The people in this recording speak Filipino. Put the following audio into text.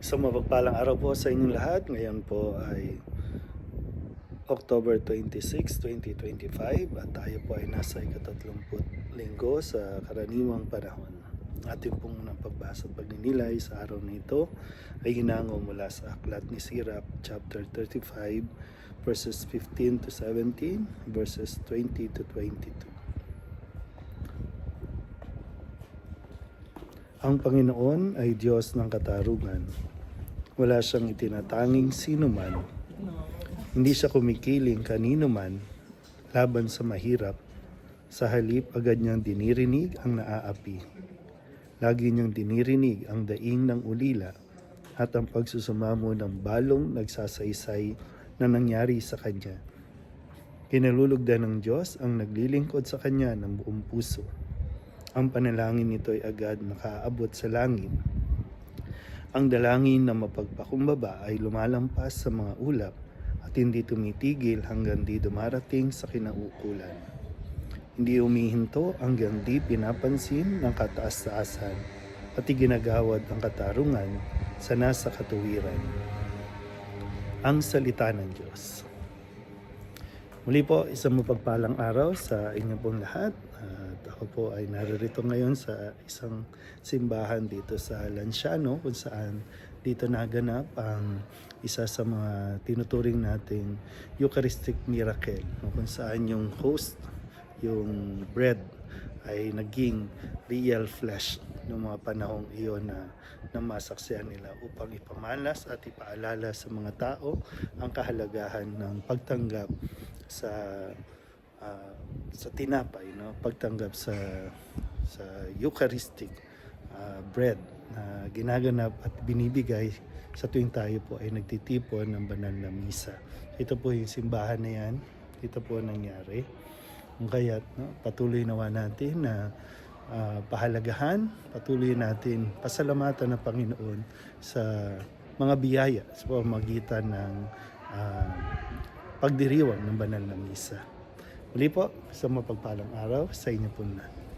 Sa mapagpalang araw po sa inyong lahat. Ngayon po ay October 26, 2025 at tayo po ay nasa ikatatlumput linggo sa karaniwang panahon. Ating pong munang pagbasa at pagninilay sa araw na ito ay hinango mula sa Aklat ni Sirap chapter 35 verses 15 to 17 verses 20 to 22. Ang Panginoon ay Diyos ng katarungan. Wala siyang itinatanging sino man. Hindi siya kumikiling kanino man laban sa mahirap. Sa halip agad niyang dinirinig ang naaapi. Lagi niyang dinirinig ang daing ng ulila at ang pagsusumamo ng balong nagsasaysay na nangyari sa kanya. Kinalulugdan ng Diyos ang naglilingkod sa kanya ng buong puso ang panalangin nito ay agad nakaabot sa langit. Ang dalangin na mapagpakumbaba ay lumalampas sa mga ulap at hindi tumitigil hanggang di dumarating sa kinaukulan. Hindi umihinto hanggang di pinapansin ng kataas-taasan at ginagawad ang katarungan sa nasa katuwiran. Ang salita ng Diyos. Muli po, isang mapagpalang araw sa inyo pong lahat. At ako po ay naririto ngayon sa isang simbahan dito sa Lanciano kung saan dito naganap ang isa sa mga tinuturing nating Eucharistic miracle kung saan yung host, yung bread ay naging real flesh noong mga panahong iyon na namasaksiyan nila upang ipamalas at ipaalala sa mga tao ang kahalagahan ng pagtanggap sa ah, sa tinapay no pagtanggap sa sa Eucharistic ah, bread na ginaganap at binibigay sa tuwing tayo po ay nagtitipon ng banal na misa. Ito po yung simbahan na yan. Ito po ang nangyari. Kaya't no, patuloy nawa natin na ah, pahalagahan, patuloy natin pasalamatan ng Panginoon sa mga biyaya sa pamamagitan ng ah, pagdiriwang ng banal na misa. Muli po, sa mapagpalang araw sa inyo po na.